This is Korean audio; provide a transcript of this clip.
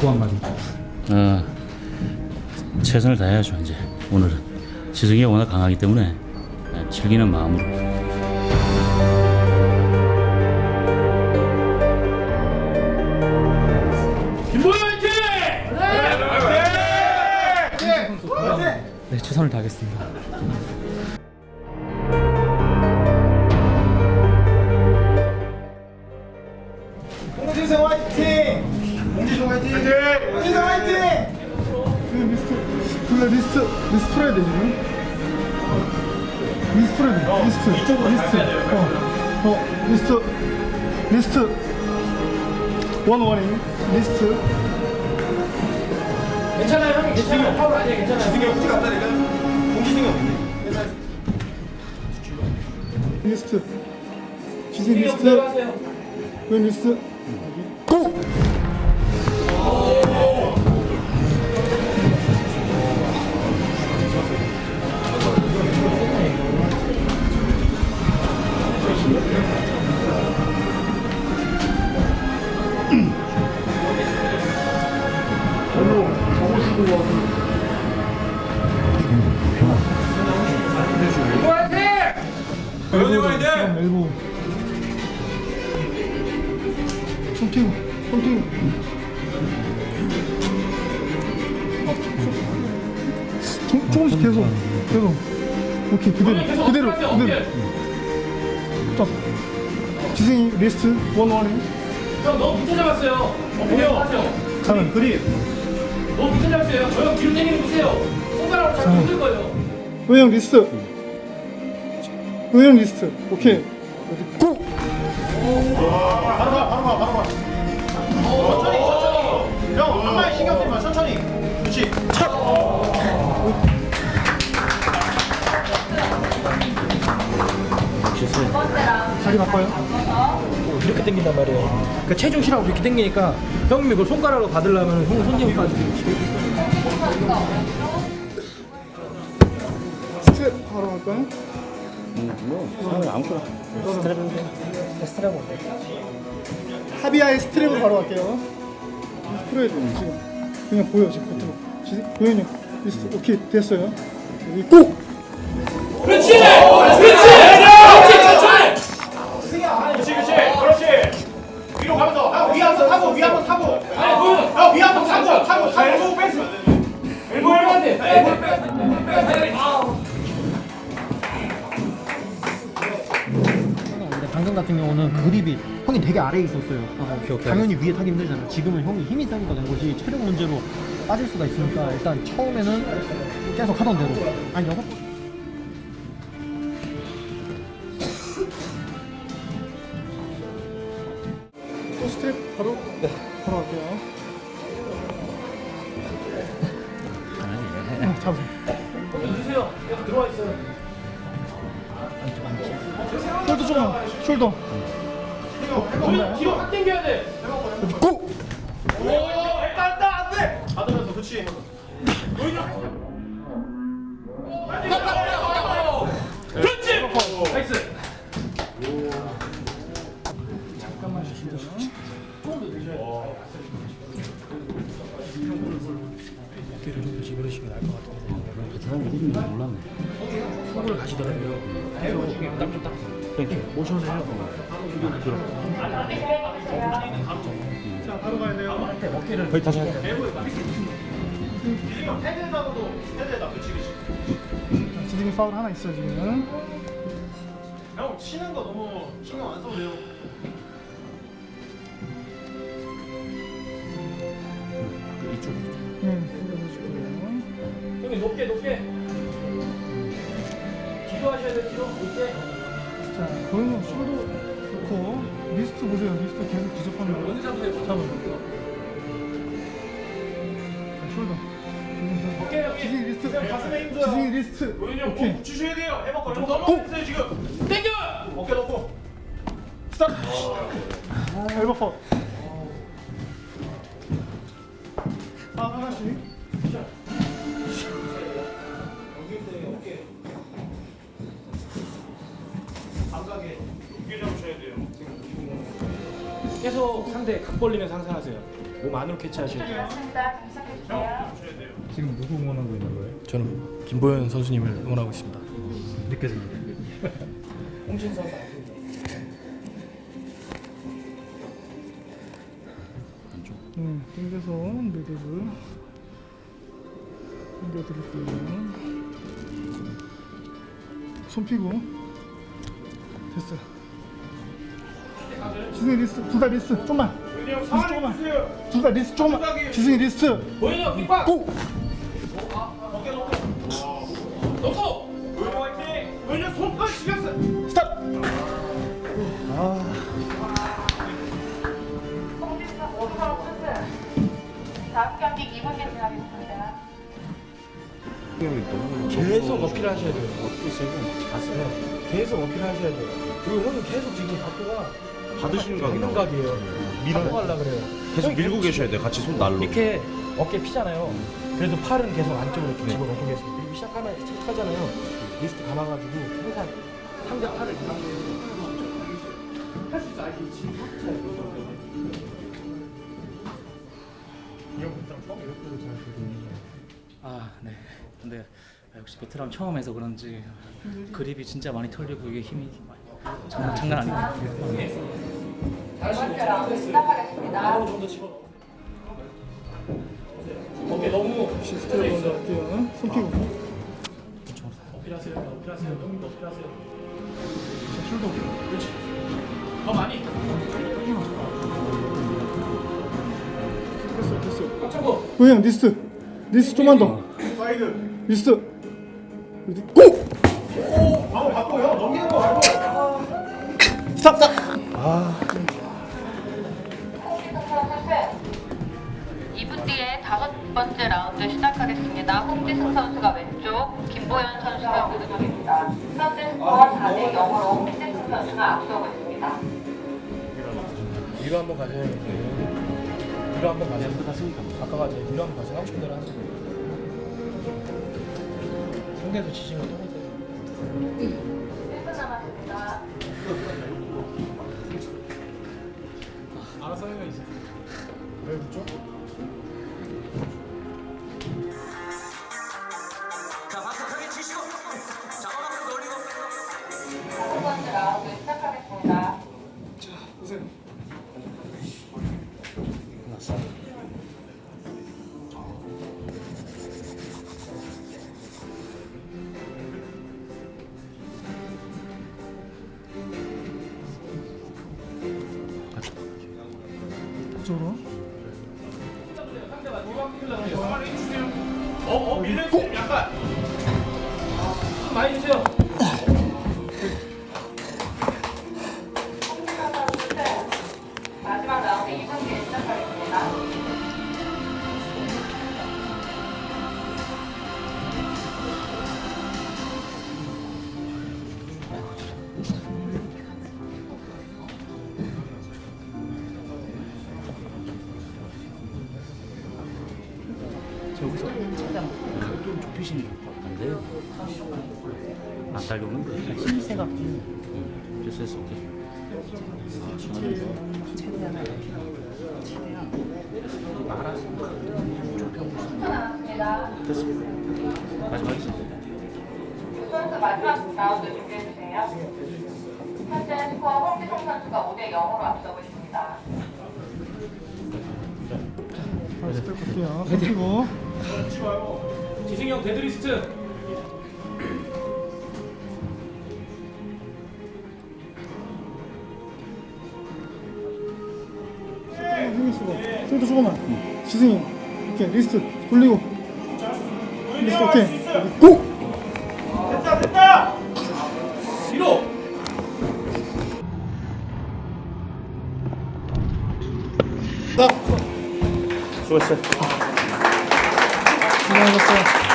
각오 한마디. 어, 최선을 다해야죠 이제. 오늘은. 지성이가 워낙 강하기 때문에 네, 즐기는 마음으로. 네, 최선을 다하겠습니다. 그 리스트, 리스트 풀어야 돼 지금. 리스트 풀어야 돼. 리스트. 이쪽으로 리스트. 어, 어, 리스트, 리스트. 원 원인 리스트. 괜찮아요 형이 괜찮아요 파울 아니야 괜찮아요 리스트. 지금 형 리스트. 내려가세요 웬 리스트. 조금씩 계속, 계속. 오케이, 그대로, 그대로, 그대로. 딱. 지승이 리스트 원 원에. 형 너무 밑에 잡았어요 어, 보여 자는 그립. 너무 밑에 잡았어요 저형 뒤로 당기는 보세요 손가락으로 잡기 힘들 거예요 은영 리스트. 은영 리스트. 오케이. 고! 형, 한 마리 신경 쓰지 마, 천천히. 그렇지. 자리 바꿔요. 이렇게 당긴단 말이에요. 그러니까 체중 실하고 이렇게 당기니까 형님이 그걸 손가락으로 받으려면 형 손님까지 스텝 바로 갈까요? 아무거나 스트라고 하비아의 스트랩으로 바로 갈게요. 풀어야 돼 지금. 그냥 보여 지금 겉으로. 지- 보현이 리스트 오케이 됐어요. 여기 고! 그렇지 그렇지 그렇지 타고, 위 한번 타고. 아니 보여 형, 위 한번 타고, 타고, 타고. 엘보 뺐어. 엘보 빼야 돼 엘보 돼 엘보 아우 근데 방금 같은 경우는 그립이 형이 되게 아래에 있었어요. 당연히 위에 타기 힘들잖아. 지금은 형이 힘이 세니까 된 거지 체력 문제로 빠질 수가 있으니까 일단 처음에는 계속 하던 대로 한 여섯 번. 갈게요. 어, 잡으세요. 숄더 조금만. 숄더. 뒤로 뒤로 확 당겨야 돼 고! 오, 일단, 일단, 안 돼. 받으면서. 그렇지 사람 이름이 몰랐네 속을 가시더라고요. 땀좀 닦아서 땡큐 모셔서 해요. 자 바로 가야 돼요. 거의 다시 할게요. 지금 헤드에다가도, 헤드에다. 자, 지승이 파울 하나 있어요 지금. 형, 치는 거 너무 신경 안 써도 돼요. 형님 높게 높게 뒤로 하셔야 돼 뒤로 높게 자 보현이 숄더 놓고 리스트 보세요. 리스트 계속 지속하는 거. 여기 잡으세요 잡아요. 자, 숄더. 오케이, 여기. 지승이 리스트. 그냥 가슴에 힘 줘요. 지승이 리스트. 보현이 형, 오케이. 몸 붙이셔야 돼요. 해먹고, 형 넘어졌어요, 지금. 당겨 어깨 놓고. 스탑. 엘보 파 계속 상대 각 벌리면서 항상 하세요. 몸 안으로 캐치하셔야 돼요. 지금 누구 응원하고 있는 거예요? 저는 김보현 선수님을 응원하고 있습니다. 느껴집니다. 홍진 선수 네, 당겨서 매듭을 당겨드릴게요. 손 피고 됐어요. 지승이 리스트 둘 다 리스트 좀만 리스트 조금만 둘 다 리스트 조금만 지승이 리스트 보현이 형 킥박 고! 넣고 보현이 화이팅! 보현이 손끝 시켰어. 스탑! 홍진석 오스카로 승승. 다음 경기 2분 진행하겠습니다. 계속 어필하셔야 돼요. 네, 계속 어필하셔야 돼요. 그리고 형은 계속 지금 각도가 받으시는 받는 각이요. 각이에요. 밀어 가려 그래요. 계속 밀고 계셔야 돼요. 같이 손 날로. 이렇게 어깨 피잖아요. 그래도 팔은 계속 안쪽으로 이렇게 집어넣고 계세요. 그리고 시작하면 시작하잖아요. 리스트 감아가지고 항상 상대 팔을 할수 있어. 아, 네. 근데 역시 베트남 처음 해서 그런지 그립이 진짜 많이 털리고 이게 힘이 많이 장난 장난 아니에요. 네. 어깨 너무 시스템 먼저 할게요. 손 피고 어필하세요. 어필하세요. 형님도 어필하세요. 자, 숄더 그렇지. 더 많이. 됐어 됐어 꽉 보영 리스트 리스트 좀만 더 사이드. 리스트 어 넘기는 거 말고. 스탑 스탑 승. 2분 뒤에 다섯 번째 라운드 시작하겠습니다. 홍지승 선수가 왼쪽, 김보현 선수가 오른쪽입니다. 현재 스코어 4대 0으로 홍지승 선수가 앞서고 있습니다. 위로 한번 가세요. 위로 한번 가세요. 아까 가세요. 위로 한번 가세요. 하고 싶은 대로 하세요. 상대도 지시면 또 알아서 해요 이제. 왜 붙죠? 여기서 최대한 각좀 좁히시는 게 좋을 것 같은데 안 딸려오는데 힘세가 됐어 됐어 오케이 남았습니다. 마지막이지 선수 마지막 라운드 준비해주세요. 현재 스코어 홍지성 선수가 5대 0으로 앞서고 있습니다. 자, 스텝 갈게요 손 피고 지승이 형 데드리스트. 힘이 쓰고 숄더 조금만 지승이 이렇게 리스트 돌리고 리스트 오케이 고! 됐다, 됐다. 뒤로. 수고했어 요. 수고하셨어요